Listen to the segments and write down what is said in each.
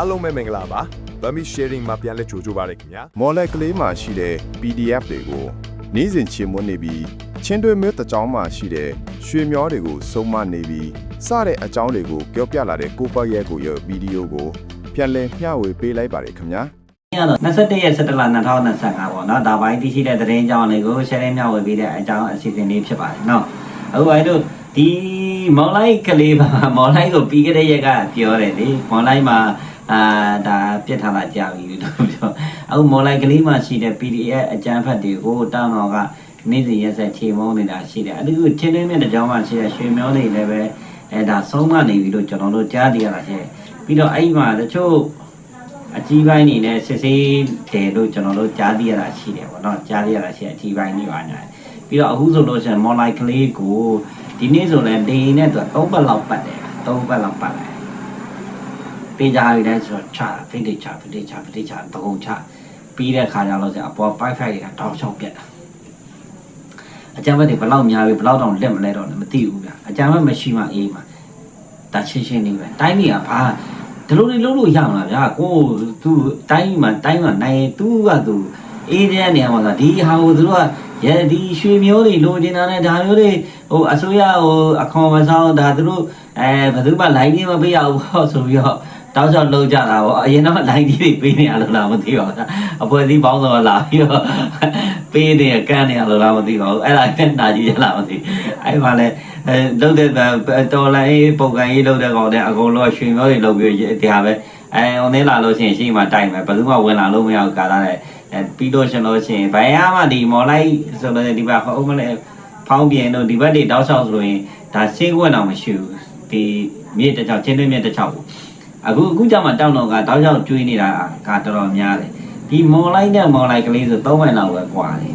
အားလုံးပဲမင်္ဂလာပါဗမီ sharing မှာပြန်လဲကြိုကြပါရခင်ဗျာမော်လက်ကလေးမှာရှိတဲ့ PDF တွေကိုနေ့စဉ်ချေမွန်းနေပြီးချင်းတွဲမျိုးတစ်ကြောင်းမှာရှိတဲ့ရွှေမျောတွေကိုစုံမနေပြီးစတဲ့အကြောင်းတွေကိုပြောပြလာတဲ့ကိုပတ်ရဲကိုရဲ့ဗီဒီယိုကိုပြန်လည်မျှဝေပေးလိုက်ပါတယ်ခင်ဗျာညတော့21ရက်17လ2025ပေါ့နော်ဒါပိုင်းသိရှိတဲ့သတင်းကြောင်းလေးကို sharing မျှဝေပေးတဲ့အကြောင်းအစီအစဉ်လေးဖြစ်ပါတယ်နော်အခုအဲတို့ဒီမော်လိုက်ကလေးပါမော်လိုက်ကိုပြီးခဲ့တဲ့ရက်ကပြောတယ်လေမော်လိုက်မှာ အာဒါပြစ်ထားတာကြာပြီလို့ပြောအခုမော်လိုက်ကလေးမှာရှိတဲ့ PDF အကျန်းဖတ်တွေကိုတောင်းတော်ကနေ့စဉ်ရက်ဆက်ခြေမုံနေတာရှိတယ်အဲဒီကိုချင်းတွင်းမြင့်တဲ့ကြောင်းမှာရှိတဲ့ရွှေမျောတွေလည်းပဲအဲဒါဆုံးမနေပြီလို့ကျွန်တော်တို့ကြားသိရတာရှိတယ်ပြီးတော့အဲ့ဒီမှာတချို့အကြီးပိုင်းနေနဲ့စစ်ဆေးတယ်လို့ကျွန်တော်တို့ကြားသိရတာရှိတယ်ပေါ့နော်ကြားသိရတာရှိတယ်အကြီးပိုင်းနေပါညာပြီးတော့အခုဆိုလို့ရှိရင် more like ကလေးကိုဒီနေ့ဆိုလည်းဒေးနဲ့သူ3ပတ်လောက်ပတ်တယ်3ပတ်လောက်ပတ်တယ် ပေးကြရတဲ့ဆိုတော့ချဖိတိချဖိတိချဖိတိချတကုံချပြီးတဲ့ခါကျတော့ကျအပေါ် wifi တွေကတောက်ချောက်ပြတ်တာအကြမ်းဖက်တွေဘယ်လောက်များပြီဘယ်လောက်တောင်လက်မလဲတော့လည်းမသိဘူးဗျအကြမ်းဖက်မရှိမှအေးမှာဒါချင်းချင်းနေပဲတိုင်းပြည်ကဘာဒီလိုတွေလုပ်လို့ရမှာဗျာကိုသူတိုင်းမှာတိုင်းမှာနိုင်သူကသူအေးတဲ့နေရာမှာသာဒီဟာကိုသူတို့ကရဒီရွှေမျိုးတွေလိုချင်တာနဲ့ဒါမျိုးတွေဟိုအစိုးရဟိုအခွန်မဆောင်ဒါသူတို့အဲဘယ်သူမှလိုင်းကြီးမပေးရဘူးဟောဆိုပြီးတော့ တောက်လျှောက်လုံးကြတာပေါ့အရင်တော့လိုင်းကြီးတွေပေးနေရလို့လားမသိပါဘူးအဖွဲ့အစည်းပေါင်းစုံလာပြီးတော့ပေးနေကန်းနေရလို့လားမသိပါဘူးအဲ့ဒါကနာကြီးရလားမသိအဲ့မှာလဲအဲလုံးတဲ့တော်လိုင်းပုံကန်ကြီးလုံးတဲ့ကောင်တဲ့အကုန်လုံးရွှေမျိုးတွေလုံးပြီးတရားပဲအဲဟိုနေလာလို့ရှိရင်ရှိမှတိုက်မယ်ဘယ်သူမှဝင်လာလို့မရဘူးကာလာတဲ့အဲပြီးတော့ရှင်လို့ရှိရင်ဘယ်ရမှဒီမော်လိုက်ဆိုတော့ဒီဘက်ဟုတ်မလဲဖောင်းပြင်းတို့ဒီဘက်တွေတောက်လျှောက်ဆိုလို့ရင်ဒါရှင်းခွင့်တော့မရှိဘူးဒီမြေတစ်ချောင်းချင်းတွင်းမြေတစ်ချောင်း အခုအခုကြောင့်မှတောင်းတော့ကတောက်လျှောက်ကျွေးနေတာကတော်တော်များတယ်ဒီမော်လိုက်နဲ့မော်လိုက်ကလေးဆို၃မိုင်လောက်ပဲကွာတယ်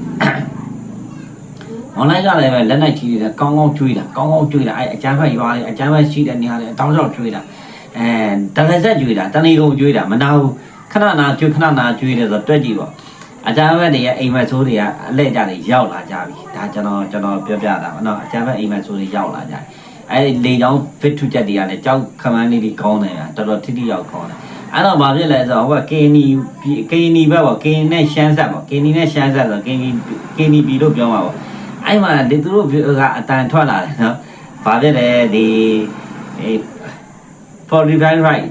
အွန်လိုင်းကလည်းပဲလက်နိုင်ကြီးတွေကောင်းကောင်းကျွေးတာကောင်းကောင်းကျွေးတာအဲအကျန်းဖက်ရွာလေးအကျန်းဖက်ရှိတဲ့နေရာလေးအတောင်းလျှောက်ကျွေးတာအဲတရဆက်ကျွေးတာတဏီကုန်ကျွေးတာမနာဘူးခဏနာကျွေးခဏနာကျွေးတယ်ဆိုတော့တွက်ကြည့်ပေါ့အကျန်းဖက်တွေရဲ့အိမ်မက်ဆိုးတွေကအလဲကြတွေရောက်လာကြပြီဒါကျွန်တော်ကျွန်တော်ပြောပြတာပါနော်အကျန်းဖက်အိမ်မက်ဆိုးတွေရောက်လာကြတယ် အဲလေချောင်း fit to ချက်တွေကလည်းကြောက်ခမန်းလေးတွေကောင်းတယ်ဗျတော်တော်ထိထိရောက်ကောင်းတယ်အဲ့တော့ဘာဖြစ်လဲဆိုတော့ဟိုက KNI KNI ဘက်ပေါ့ KNI နဲ့ရှမ်းဆက်ပေါ့ KNI နဲ့ရှမ်းဆက်ဆို KNI KNI ပြီလို့ပြောမှာပေါ့အဲ့မှာဒီသူတို့ကအတန်ထွက်လာတယ်နော်။ဘာဖြစ်လဲဒီအဲ45 right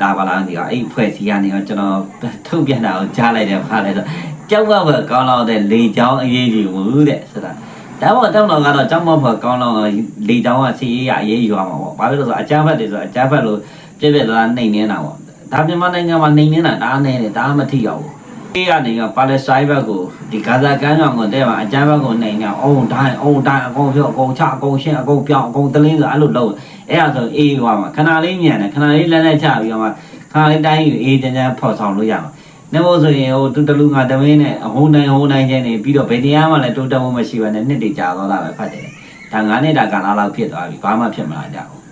လာပါလားဒီကအဲ့ဖွဲ့စီကနေတော့ကျွန်တော်ထုတ်ပြန်တာကိုကြားလိုက်တယ်ဖားလိုက်တော့ကြောက်မဘကောင်းလောက်တဲ့လေချောင်းအေးကြီးဘူးတဲ့ဆိုတာ ဒါမှတောင်းတော့ကတော့ကြောက်မဘကောင်းလောက်လေချောင်းကစီရေးရအေးရွာမှာပေါ့ဘာဖြစ်လို့ဆိုအကြမ်းဖက်တွေဆိုအကြမ်းဖက်လို့ပြည့်ပြည့်သားသားနှိမ်နေတာပေါ့ဒါမြန်မာနိုင်ငံမှာနှိမ်နေတာဒါနဲ့တယ်ဒါမှမထိရောက်ဘူးအေးကနေကပါလက်စတိုင်းဘက်ကိုဒီဂါဇာကမ်းကြောင်ကိုတဲ့မှာအကျမ်းဘက်ကိုနေနေအောင်တိုင်းအောင်တိုင်းအကုန်ပြောအကုန်ချအကုန်ရှင်းအကုန်ပြောင်းအကုန်တလင်းဆိုအဲ့လိုလုပ်အဲ့ဒါဆိုအေးဟွာမှာခဏလေးမြန်တယ်ခဏလေးလက်နဲ့ချပြီးတော့မှခဏလေးတိုင်းယူအေးတန်းတန်းဖော်ဆောင်လို့ရမှာ နေမို့ဆိုရင်ဟိုတူတလူငါတမင်းနဲ့အဟုန်တိုင်းဟိုန်တိုင်းချင်းနေပြီးတော့ဘယ်တရားမှလည်းတိုးတက်မှုမရှိဘဲနဲ့နှစ်တည်ကြာသွားတာပဲဖတ်တယ်ဒါ9နှစ်တာကာလလောက်ဖြစ်သွားပြီဘာမှဖြစ်မလာကြဘူး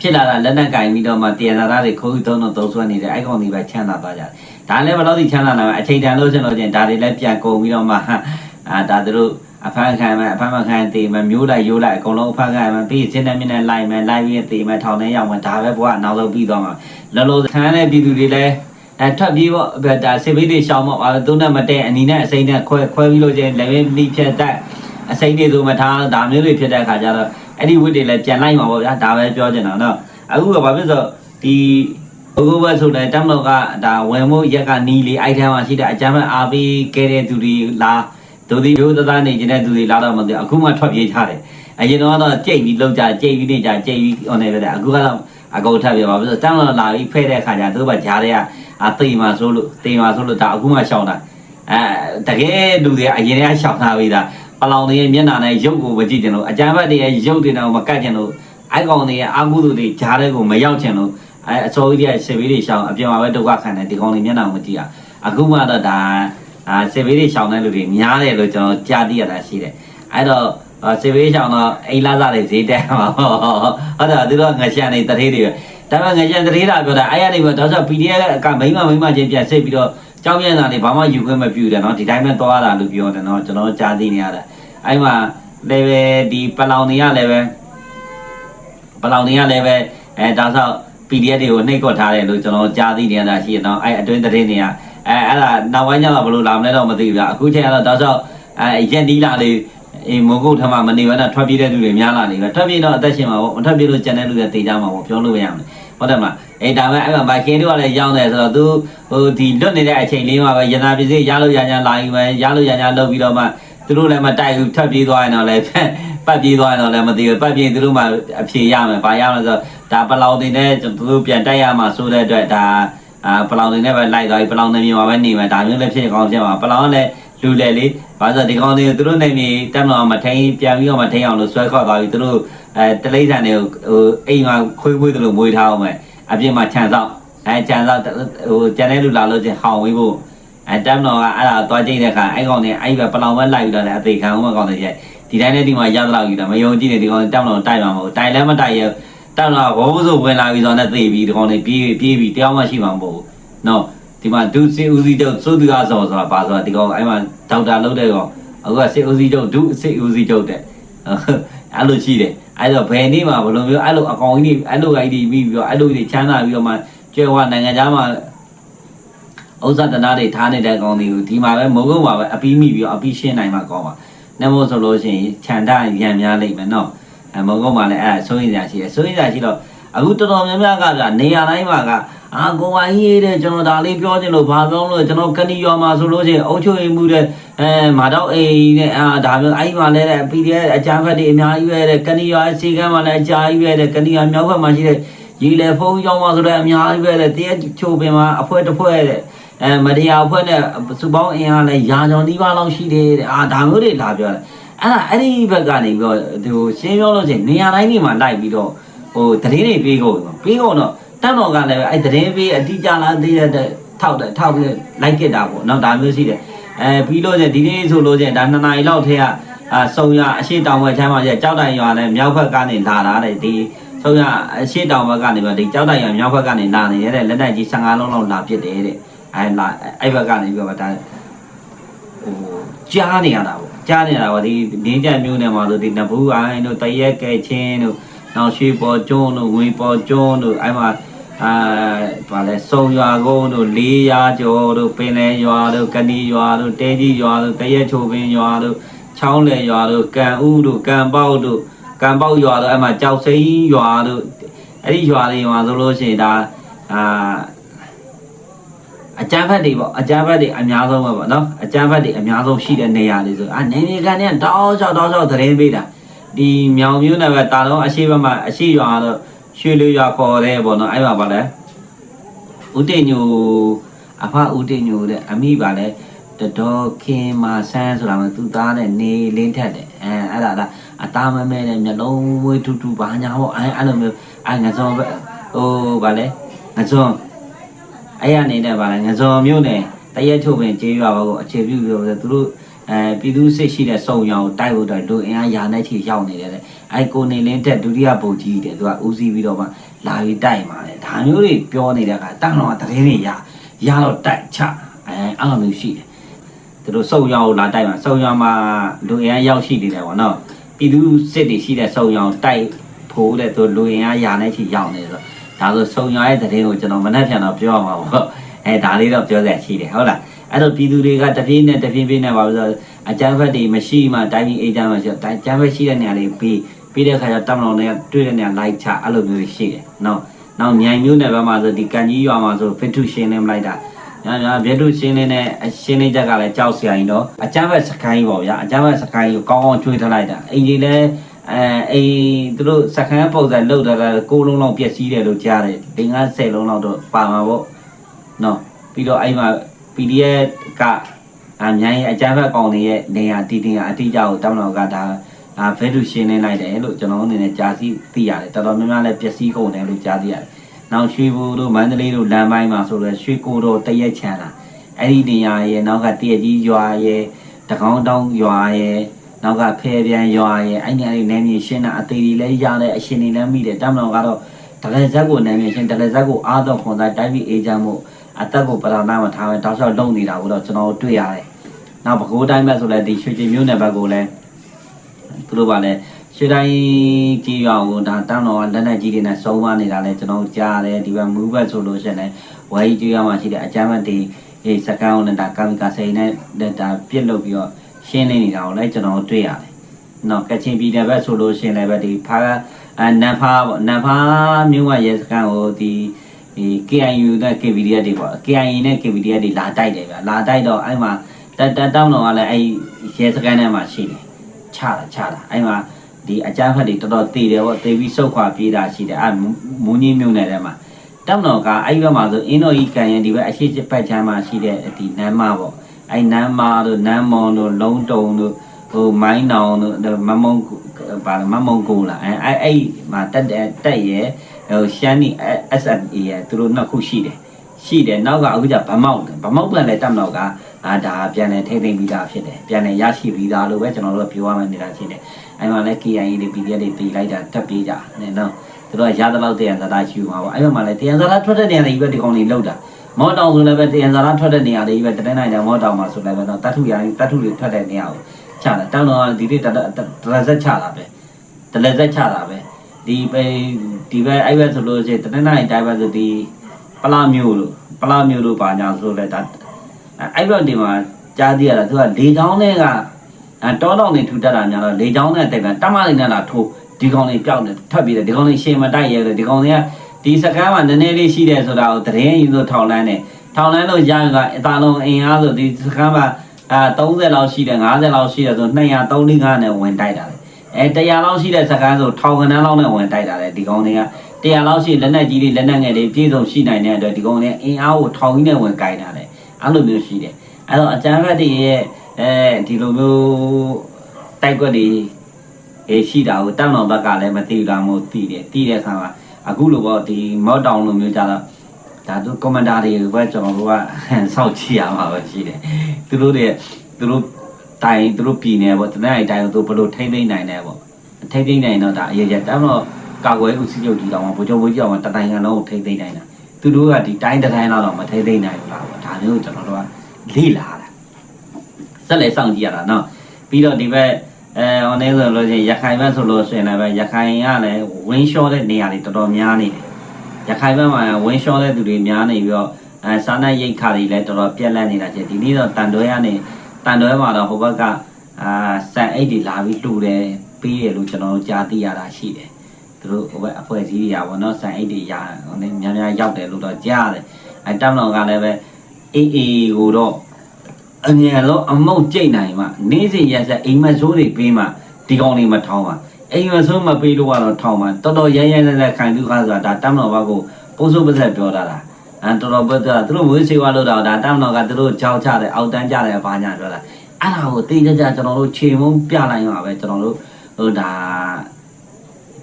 ဖြစ်လာတာလက်နက်ကင်ပြီးတော့မှတရားသာသားတွေခိုးယူသုံးတော့သုံးဆွဲနေတယ်အဲ့ကောင်တွေပဲချမ်းသာသွားကြတယ်ဒါလည်းဘယ်လို့ဒီချမ်းသာလာမလဲအချိန်တန်လို့ရှင်လို့ချင်းဒါတွေလည်းပြန်ကုန်ပြီးတော့မှအာဒါသူတို့အဖမ်းခံမယ်အဖမ်းမခံတေးမယ်မျိုးလိုက်ရိုးလိုက်အကုန်လုံးအဖမ်းခံမယ်ပြီးစင်းတဲ့မြင်းနဲ့လိုက်မယ်လိုက်ပြီးတေးမယ်ထောင်ထဲရောက်မယ်ဒါပဲဘွားနောက်ဆုံးပြီးသွားမှာလောလောခံတဲ့ပြည်သူတွေလည်း အဲထွက်ပြေးပေါ့ဒါစေဘေးတွေရှောင်းပေါ့အဲသူနဲ့မတည့်အနီနဲ့အစိမ့်နဲ့ခွဲခွဲပြီးလို့ချင်းလည်းပြီးဖြတ်တက်အစိမ့်တွေဆိုမှထားဒါမျိုးတွေဖြစ်တဲ့အခါကျတော့အဲ့ဒီဝတ်တွေလည်းပြန်လိုက်မှာပေါ့ဗျာဒါပဲပြောချင်တာနော်အခုကဘာဖြစ်ဆိုဒီဘုဂဘတ်ဆိုတဲ့တမလို့ကဒါဝင်မို့ရက်ကနီးလေးအိုက်ထဲမှာရှိတဲ့အကြမ်းမဲ့အားပေးခဲ့တဲ့သူတွေလားဒုတိယသသားနေနေတဲ့သူတွေလားတော့မသိဘူးအခုမှထွက်ပြေးကြတယ်အရင်တော့ကြိတ်ပြီးလောက်ကြကြိတ်ပြီးနေကြကြိတ်ပြီးဟိုနေပဲအခုကတော့အကုန်ထပ်ပြပါဘူးတမ်းလို့လာပြီးဖဲတဲ့အခါကျသူကဂျားတွေက အသိမှဆိုလို့သိမှဆိုလို့ဒါအခုမှရှောင်းတာအဲတကယ်လူတွေကအရင်ကရှောင်းထားပြီးသားပလောင်တွေရဲ့မျက်နှာနဲ့ရုပ်ကိုမကြည့်ကြလို့အကြမ်းဖက်တွေရဲ့ရုပ်တွေတော့မကတ်ကြလို့အိုက်ကောင်တွေရဲ့အာမှုသူတွေဂျားတဲ့ကိုမရောက်ချင်လို့အဲအစိုးရရဲ့စေဘေးတွေရှောင်းအပြင်မှာပဲဒုက္ခခံတယ်ဒီကောင်တွေမျက်နှာမကြည့်ရအခုမှတော့ဒါအာစေဘေးတွေရှောင်းတဲ့လူတွေများတယ်လို့ကျွန်တော်ကြားသိရတာရှိတယ်အဲ့တော့စေဘေးရှောင်းတော့အိမ်လာစားတွေဈေးတက်မှာဟုတ်တယ်သူတို့ငရှန်နေတထေးတွေ ဒါမှငကြံတရေတာပြောတာအဲ့ရနေပြီးတော့ဒါဆို PDF ကမိမမိမချင်းပြန်စိတ်ပြီးတော့ကြောင်းရံတာနေဘာမှယူခွင့်မပြုတယ်နော်ဒီတိုင်းပဲသွားတာလို့ပြောတယ်နော်ကျွန်တော်ကြားသိနေရတာအဲ့မှာလည်းပဲဒီပလောင်တွေကလည်းပဲပလောင်တွေကလည်းပဲအဲဒါဆို PDF တွေကိုနှိပ်ကွက်ထားတယ်လို့ကျွန်တော်ကြားသိနေရတာရှိရနော်အဲ့အတွင်းသတင်းတွေကအဲအဲ့ဒါနောက်ပိုင်းကျတော့ဘလို့လာမလဲတော့မသိဘူးဗျအခုချိန်ကတော့ဒါဆိုအဲရက်ဒီလာလေးအေးမဟုတ်ထမမနေဘဲနဲ့ထွက်ပြေးတဲ့သူတွေများလာနေပဲထွက်ပြေးတော့အသက်ရှင်မှာပေါ့မထွက်ပြေးလို့ကျန်တဲ့လူတွေတေးကြမှာပေါ့ပြောလို့ရမယ် ဟုတ်တယ်မလားအေးဒါမဲ့အဲ့မှာဘိုင်ကင်းတို့ကလည်းရောင်းတယ်ဆိုတော့သူဟိုဒီလွတ်နေတဲ့အချိန်လေးမှာပဲရနာပစ္စည်းရလို့ရညာလာယူမယ်ရလို့ရညာလုပ်ပြီးတော့မှသူတို့လည်းမတိုက်ဘူးထွက်ပြေးသွားရင်တော့လည်းပတ်ပြေးသွားရင်တော့လည်းမသိဘူးပတ်ပြေးသူတို့မှအဖြေရမယ်ဘာရမလဲဆိုတော့ဒါပလောင်တင်နဲ့သူတို့ပြန်တိုက်ရမှာဆိုတဲ့အတွက်ဒါအာပလောင်တင်နဲ့ပဲလိုက်သွားပြီပလောင်တင်မြေမှာပဲနေမယ်ဒါမျိုးလည်းဖြစ်ကောင်းဖြစ်မှာပလောင်ကလည်းလူလေလေ ဘာလို့ဒီကောင်တွေသူတို့နေမြေတက်တော့မထိန်ပြန်ပြီးတော့မထိန်အောင်လို့ဆွဲခေါက်သွားပြီသူတို့အဲတလိမ့်ဆန်တွေကိုဟိုအိမ်မှာခွေးမွေးတယ်လို့မွေးထားအောင်မယ်အပြင်မှာခြံစောက်အဲခြံစောက်ဟိုကျန်တဲ့လူလာလို့ချင်းဟောင်ဝေးဖို့အဲတက်တော့ကအဲ့ဒါသွားကြည့်တဲ့အခါအဲ့ကောင်တွေအဲ့ပဲပလောင်ပဲလိုက်ပြီးတော့လည်းအသေးခံအောင်မကောင်တွေရဲ့ဒီတိုင်းနဲ့ဒီမှာရသလောက်ယူတာမယုံကြည်နေဒီကောင်တောင်းတော့တိုက်မှာမဟုတ်တိုက်လည်းမတိုက်ရတောင်းတော့ဘောဘဆိုဝင်လာပြီးဆိုတော့သိပြီဒီကောင်တွေပြေးပြေးပြီးတယောက်မှရှိမှာမဟုတ်ဘူးနော် ဒီမှာဒုစစ်ဦးစီးချုပ်စိုးသူကဆောဆိုတာပါဆိုတာဒီကောင်အဲ့မှာဒေါက်တာလုပ်တဲ့ကောင်အခုကစစ်ဦးစီးချုပ်ဒုစစ်ဦးစီးချုပ်တဲ့အဲ့လိုရှိတယ်အဲ့တော့ဘယ်နေ့မှဘယ်လိုမျိုးအဲ့လိုအကောင်ကြီးအဲ့လိုအိုက်ဒီပြီးပြီးတော့အဲ့လိုကြီးချမ်းသာပြီးတော့မှကျွဲဝနိုင်ငံသားမှာဥစ္စာတနာတွေထားနေတဲ့ကောင်တွေကိုဒီမှာပဲမုံကုန်းမှာပဲအပီးမိပြီးတော့အပီးရှင်းနိုင်မှာကောင်းပါနမို့ဆိုလို့ရှိရင်ခြံတရံများလိမ့်မယ်နော်အဲမကုန်းမှာလည်းအဲ့ဒါစိုးရင်စရာရှိတယ်စိုးရင်စရာရှိတော့အခုတော်တော်များများကဗျနေရာတိုင်းမှာက အာကိုဝိုင်းရေးတဲ့ကျွန်တော်ဒါလေးပြောချင်လို့ဘာပြောလို့ကျွန်တော်ကဏီရော်မှာဆိုလို့ရှိရင်အုတ်ချုပ်ရင်မှုတဲ့အဲမာတော့အိမ်နဲ့အာဒါမျိုးအဲ့မှာလည်းတဲ့ PDF အကြမ်းဖက်တွေအများကြီးပဲတဲ့ကဏီရော်အစီကမ်းမှာလည်းအကြာကြီးပဲတဲ့ကဏီရော်မြောက်ဘက်မှာရှိတဲ့ရီလေဖုံးကြောင်းမှာဆိုတော့အများကြီးပဲတဲ့တရက်ချိုပင်မှာအဖွဲတစ်ဖွဲတဲ့အဲမတရားအဖွဲ့နဲ့စုပေါင်းအင်အားလဲရာကျော်နီးပါးလောက်ရှိတယ်တဲ့အာဒါမျိုးတွေလာပြောတယ်အဲ့ဒါအဲ့ဒီဘက်ကနေပြီးတော့ဒီရှင်းပြောလို့ချင်းနေရာတိုင်းနေမှာလိုက်ပြီးတော့ဟိုသတင်းတွေပေးကုန်ပေးကုန်တော့ တက်တော်ကလည်းအဲ့သတင်းပေးအတိအကျလားသိတဲ့ထောက်တယ်ထောက်ပြီးလိုက် get တာပေါ့နော်ဒါမျိုးရှိတယ်အဲပြီးလို့ချင်းဒီနေ့ဆိုလို့ချင်းဒါနှစ်နာရီလောက်ထဲကအာစုံရအရှိတောင်ဘက်ချမ်းမှာကျကြောက်တိုင်ရွာနဲ့မြောက်ဘက်ကနေလာတာတဲ့ဒီစုံရအရှိတောင်ဘက်ကနေပြီးဒီကြောက်တိုင်ရွာမြောက်ဘက်ကနေလာနေရတဲ့လက်နက်ကြီး15လုံးလောက်လာပစ်တယ်တဲ့အဲလာအဲ့ဘက်ကနေပြီးတော့ဒါဟိုကြားနေရတာပေါ့ကြားနေရတာပေါ့ဒီငင်းကြမျိုးနဲ့မှာဆိုဒီနဘူးအိုင်းတို့တရက်ကဲချင်းတို့နောက်ရွှေပေါ်ကျွန်းတို့ဝေပေါ်ကျွန်းတို့အဲ့မှာ အာဘာလဲစုံရွာကုန်းတို့လေးရာကျော်တို့ပင်လဲရွာတို့ကဏီရွာတို့တဲကြီးရွာတို့တရက်ချိုပင်ရွာတို့ချောင်းလေရွာတို့ကံဦးတို့ကံပေါက်တို့ကံပေါက်ရွာတို့အဲ့မှာကြောက်စိမ်းရွာတို့အဲ့ဒီရွာတွေမှာဆိုလို့ရှိရင်ဒါအာအကြမ်းဖက်တွေပေါ့အကြမ်းဖက်တွေအများဆုံးပဲပေါ့နော်အကြမ်းဖက်တွေအများဆုံးရှိတဲ့နေရာတွေဆိုအာနေနေကန်နဲ့တောက်ချောက်တောက်ချောက်သတင်းပေးတာဒီမြောင်မျိုးနဲ့ပဲတာလုံးအရှိဘက်မှာအရှိရွာတော့ ရွှေလူရွာခေါ်တယ်ပေါ့နော်အဲ့မှာပါလဲဦးတင်ညိုအဖဦးတင်ညိုတဲ့အမိပါလဲတတော်ခင်မာဆန်းဆိုတာမှသူသားနဲ့နေလင်းထက်တယ်အဲအဲ့ဒါဒါအသားမမဲနဲ့မျက်လုံးဝေးထူထူဘာညာပေါ့အဲအဲ့လိုမျိုးအဲငါစောပဲဟိုဗာလဲငါစောအဲ့ရနေတဲ့ဗာလဲငဇော်မျိုးနဲ့တရက်ထုတ်ပင်ကျေးရွာဘကိုအခြေပြုပြီးတော့သူတို့အဲပြည်သူစစ်ရှိတဲ့စုံရောင်တိုက်ဖို့တော့လူအင်အားယာနဲ့ချီရောက်နေတယ်တဲ့ အဲ့ကိုနေလင်းတက်ဒုတိယပုံကြီးတဲ့သူကဦးစီးပြီးတော့မှလာပြီးတိုက်มาတယ်ဒါမျိုးတွေပြောနေတဲ့အခါတန်းတော့တရင်တွေရရတော့တိုက်ချအဲအဲ့လိုမျိုးရှိတယ်သူတို့စုံရောင်ကိုလာတိုက်မှာစုံရောင်မှာလူအင်အားရောက်ရှိနေတယ်ဗောနော်ပြည်သူစစ်တွေရှိတဲ့စုံရောင်တိုက်ဖို့တဲ့သူလူအင်အားယာနဲ့ချီရောက်နေတယ်ဆိုတော့ဒါဆိုစုံရွာရဲ့သတင်းကိုကျွန်တော်မနှက်ပြန်တော့ပြောရမှာပေါ့အဲဒါလေးတော့ပြောစရာရှိတယ်ဟုတ်လားအဲ့တော့ပြည်သူတွေကတပြေးနဲ့တပြေးပြေးနဲ့ပါလို့ဆိုတော့အကြမ်းဖက်တွေမရှိမှတိုင်းပြည်အေးချမ်းမှရှိတော့တိုင်းအကြမ်းဖက်ရှိတဲ့နေရာတွေပြီး ပြီးတဲ့ခါကျတမတော်နဲ့တွေ့တဲ့နေရာလိုက်ချအဲ့လိုမျိုးတွေရှိတယ်နော်နောက်မြိုင်မျိုးနယ်ဘက်မှာဆိုဒီကန်ကြီးရွာမှာဆိုဖစ်ထုရှင်းနေမလိုက်တာညာညာဘဲထုရှင်းနေတဲ့အရှင်းနေချက်ကလည်းကြောက်စရာကြီးတော့အကြမ်းဖက်စကိုင်းပေါ့ဗျာအကြမ်းဖက်စကိုင်းကိုကောင်းကောင်းကျွေးထားလိုက်တာအင်ကြီးလည်းအဲအိမ်သူတို့စခန်းပုံစံလောက်တာကိုလုံးလောက်ပြက်စီးတယ်လို့ကြားတယ်။၄50လုံးလောက်တော့ပါမှာပေါ့။နော်ပြီးတော့အဲ့မှာ PDF ကအမြိုင်အကြမ်းဖက်ကောင်တွေရဲ့နေရာတီတင်အတိအကျကိုတောင်းတော့ကဒါ အာဖဲတူရှင်းနေလိုက်တယ်လို့ကျွန်တော်အနေနဲ့ကြားသိသိရတယ်။တော်တော်များများလည်းပျက်စီးကုန်တယ်လို့ကြားသိရတယ်။နောက်ရွှေဘူတို့မန္တလေးတို့လမ်းပိုင်းမှာဆိုတော့ရွှေကိုတို့တရက်ချန်လာအဲ့ဒီနေရာရဲ့နောက်ကတရက်ကြီးရွာရဲ့တကောင်းတောင်းရွာရဲ့နောက်ကဖဲပြန်ရွာရဲ့အဲ့ဒီအဲ့ဒီနယ်မြေရှင်းတာအသေးလေးလည်းရတဲ့အရှင်တွေလည်းမိတယ်တမန်တော်ကတော့တကယ်ဇက်ကိုနယ်မြေရှင်းတကယ်ဇက်ကိုအားတော့ခွန်သားတိုင်းပြည်အေးချမ်းမှုအသက်ကိုပဓာနာမှာထားမယ်တောက်လျှောက်လုံနေတာကိုတော့ကျွန်တော်တွေ့ရတယ်။နောက်ပဲခူးတိုင်းဘက်ဆိုလည်းဒီရွှေချင်မျိုးနယ်ဘက်ကိုလည်း သူတို့ကလည်းရွှေတိုင်းကြီးရွာကိုဒါတန်းတော်ကလက်နက်ကြီးတွေနဲ့စုံမနေတာလဲကျွန်တော်ကြားရတယ်ဒီဘက်မူဘက်ဆိုလို့ရှိရင်လည်းဝိုင်းကြီးရွာမှာရှိတဲ့အကြမ်းဖက်တွေအေးစကန်အောင်နဲ့ဒါကာမီကာစိန်နဲ့ဒါပြစ်လုပ်ပြီးတော့ရှင်းနေနေတာကိုလည်းကျွန်တော်တွေ့ရတယ်။နော်ကချင်ပြည်နယ်ဘက်ဆိုလို့ရှိရင်လည်းပဲဒီဖာအနန်ဖာပေါ့နန်ဖာမြို့ကရဲစကန်ကိုဒီဒီ KIU နဲ့ KVDF တွေပေါ့ KIA နဲ့ KVDF တွေလာတိုက်တယ်ဗျလာတိုက်တော့အဲ့မှာတက်တက်တောင်းတော့ကလည်းအဲ့ရဲစကန်ထဲမှာရှိတယ် ချတာချတာအဲ့မှာဒီအကြမ်းဖက်တွေတော်တော်တည်တယ်ပေါ့တည်ပြီးစုတ်ခွာပြေးတာရှိတယ်အဲ့မူးကြီးမြို့နယ်ထဲမှာတောင်းတော့ကအဲ့ဘက်မှာဆိုအင်းတော်ကြီးကန်ရင်ဒီဘက်အရှိတ်ပတ်ချမ်းမှာရှိတဲ့ဒီနမ်းမပေါ့အဲ့နမ်းမတို့နမ်းမွန်တို့လုံးတုံတို့ဟိုမိုင်းနောင်တို့မမုံပါမမုံကိုလာအဲ့အဲ့အဲ့မှာတက်တက်တက်ရဲ့ဟိုရှမ်းနီ SFA ရဲ့သူတို့နှစ်ခုရှိတယ်ရှိတယ်နောက်ကအခုကျဗမောက်တယ်ဗမောက်ကလည်းတက်နောက်က အာဒါပြန်လဲထိမ့်သိမ့်ပြီးသားဖြစ်တယ်ပြန်လဲရရှိပြီးသားလို့ပဲကျွန်တော်တို့ကပြောရမယ်နေတာရှိတယ်အဲ့မှာလဲ KIA တွေ PDF တွေတီးလိုက်တာတက်ပြေးကြတယ်နော်သူတို့ကရသလောက်တရံဇာတာရှိမှာပေါ့အဲ့မှာလဲတရံဇာတာထွက်တဲ့နေရာတွေပဲဒီကောင်တွေလောက်တာမော်တောင်ဆိုလည်းပဲတရံဇာတာထွက်တဲ့နေရာတွေပဲတတဲ့နိုင်တယ်မော်တောင်မှာဆိုလည်းပဲတော့တတ်ထုရာတတ်ထုတွေထွက်တဲ့နေရာကိုချတာတောင်းတော့ဒီနေ့တတရဇက်ချတာပဲတလက်ဇက်ချတာပဲဒီပဲဒီပဲအဲ့ဘက်ဆိုလို့ရှိရင်တတဲ့နိုင်တိုင်းပဲဆိုဒီပလာမျိုးလို့ပလာမျိုးလို့ပါညာဆိုလဲဒါ အဲ့ဘက်ဒီမှာကြားသိရတာသူကလေချောင်းတွေကအဲတောတောင်တွေထူတတ်တာညာတော့လေချောင်းနဲ့တိုက်တာတမလေးနဲ့လာထိုးဒီကောင်တွေပျောက်နေထပ်ပြီးတယ်ဒီကောင်တွေရှင်မတိုက်ရဲတယ်ဒီကောင်တွေကဒီစကမ်းမှာနည်းနည်းလေးရှိတယ်ဆိုတာကိုတရင်ယူလို့ထောင်လန်းတယ်ထောင်လန်းလို့ရကအတာလုံးအင်အားဆိုဒီစကမ်းမှာအာ30လောက်ရှိတယ်50လောက်ရှိတယ်ဆို200 345နဲ့ဝင်တိုက်တာလေအဲ100လောက်ရှိတဲ့စကမ်းဆိုထောင်ကနန်းလောက်နဲ့ဝင်တိုက်တာလေဒီကောင်တွေကတရားလောက်ရှိလက်နက်ကြီးတွေလက်နက်ငယ်တွေပြည့်စုံရှိနိုင်တဲ့အတွက်ဒီကောင်တွေအင်အားကိုထောင်ကြီးနဲ့ဝင်ကင်တာလေ အဲ့လိုမျိုးရှိတယ်အဲ့တော့အကြမ်းဖက်တွေရဲ့အဲဒီလိုမျိုးတိုက်ကွက်တွေအေးရှိတာကိုတောင်းတော်ဘက်ကလည်းမသိတာမို့သိတယ်သိတဲ့အခါမှာအခုလိုပေါ့ဒီမော့တောင်လိုမျိုးကြတော့ဒါတို့ကွန်မန်ဒါတွေပဲကျွန်တော်တို့ကစောင့်ကြည့်ရမှာပဲရှိတယ်သူတို့တွေသူတို့တိုင်သူတို့ပြည်နေပေါ့တနင်္လာရီတိုင်ကိုသူဘယ်လိုထိမ့်သိမ့်နိုင်တယ်ပေါ့ထိမ့်သိမ့်နိုင်တော့ဒါအရေးကြီးတောင်းတော့ကာကွယ်ဦးစီးချုပ်ကြီးတော်မှာဗိုလ်ချုပ်ဘိုးကြီးတော်မှာတတိုင်းကန်လုံးကိုထိမ့်သိမ့်နိုင်တာသူတို့ကဒီတိုင်းတစ်တိုင်းလောက်တော့မထိမ့်သိမ့်နိုင်ဘူးလားပေါ့ဒါ မျိုးကိုကျွန်တော်တို့ကလေ့လာတာဆက်လက်စောင့်ကြည့်ရတာနော်ပြီးတော့ဒီဘက်အဲဟိုနေဆိုလို့ရှိရင်ရခိုင်ဘက်ဆိုလို့ရှိရင်လည်းပဲရခိုင်ကလည်းဝင်းလျှောတဲ့နေရာတွေတော်တော်များနေတယ်ရခိုင်ဘက်မှာဝင်းလျှောတဲ့သူတွေများနေပြီးတော့အဲစာနာရိတ်ခါတွေလည်းတော်တော်ပြက်လက်နေတာချက်ဒီနေ့တော့တန်တွဲကနေတန်တွဲမှာတော့ဟိုဘက်ကအာစံအိတ်တွေလာပြီးလှူတယ်ပြီးရလို့ကျွန်တော်တို့ကြားသိရတာရှိတယ်သူတို့ဟိုဘက်အဖွဲ့အစည်းတွေကပေါ့နော်ဆန်အိတ်တွေရဟိုနေများများရောက်တယ်လို့တော့ကြားတယ်အဲတမ်လောင်ကလည်းပဲ အေးအေးကိုတော့အငြင်းလို့အမုတ်ကြိတ်နိုင်မှနေ့စဉ်ရက်ဆက်အိမ်မဆိုးတွေပေးမှဒီကောင်တွေမထောင်းပါအိမ်မဆိုးမပေးလို့ကတော့ထောင်းမှတော်တော်ရဲရဲနဲ့နဲ့ခံသူခါဆိုတာဒါတမ်လောင်ဘက်ကိုပိုးစိုးပါဆက်ပြောတာလားအဲတော်တော်ပဲပြောတာသူတို့ဝေးစေဝါလို့တော့ဒါတမ်လောင်ကသူတို့ကြောက်ကြတယ်အောက်တန်းကြတယ်ဘာညာပြောတာအဲ့ဒါကိုတေးကြကြကျွန်တော်တို့ခြေမုံပြလိုက်မှာပဲကျွန်တော်တို့ဟိုဒါ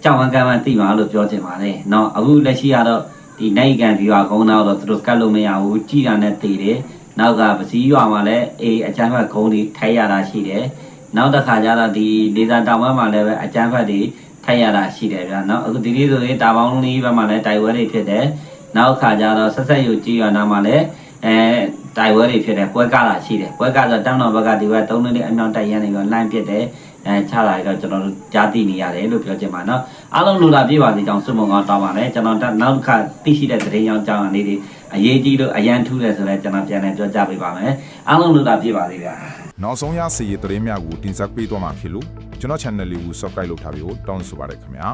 ကြောင်ဝမ်းကမ်းဝမ်းသိပါလို့ပြောချင်ပါတယ်เนาะအခုလက်ရှိကတော့ ဒီနိုင်ကန်ဒီရွာကုန်းတော့သူတို့ကတ်လို့မရဘူးကြည်တာနဲ့တည်တယ်နောက်ကပစည်းရွာမှာလည်းအေးအချမ်းဖတ်ကုန်းတွေထိုက်ရတာရှိတယ်နောက်တစ်ခါကျတော့ဒီဒေသတောင်ဘက်မှာလည်းပဲအချမ်းဖတ်တွေထိုက်ရတာရှိတယ်ဗျာနော်အခုဒီနေ့ဆိုရင်တာပေါင်းလေးဘက်မှာလည်းတိုက်ဝဲတွေဖြစ်တယ်နောက်ခါကျတော့ဆက်ဆက်ယူကြည်ရွာနာမှာလည်းအဲတိုက်ဝဲတွေဖြစ်တယ်ပွဲကလာရှိတယ်ပွဲကဆိုတောင်တော်ဘက်ကဒီဘက်သုံးနှစ်အမြောင်တိုက်ရန်တွေရောလှမ်းပစ်တယ် အဲချလာရတော့ကျွန်တော်တို့ကြားသိနေရတယ်လို့ပြောချင်ပါเนาะအားလုံးလိုလာပြပါစီကြောင်းစွမုံကောင်းတောင်းပါမယ်ကျွန်တော်တက်နောက်တစ်ခါသိရှိတဲ့သတင်းကြောင်းကြောင်းအနေနဲ့အရေးကြီးလို့အရန်ထူးတယ်ဆိုတော့ကျွန်တော်ပြန်လည်ပြောကြားပေးပါမယ်အားလုံးလိုလာပြပါစီဗျာ နောက်ဆုံးရစီရေးသတင်းများကိုတင်ဆက်ပေးသွားမှာဖြစ်လို့ကျွန်တော် channel လေးကို subscribe လုပ်ထားပြီးတော့တောင်းဆိုပါရခင်ဗျာ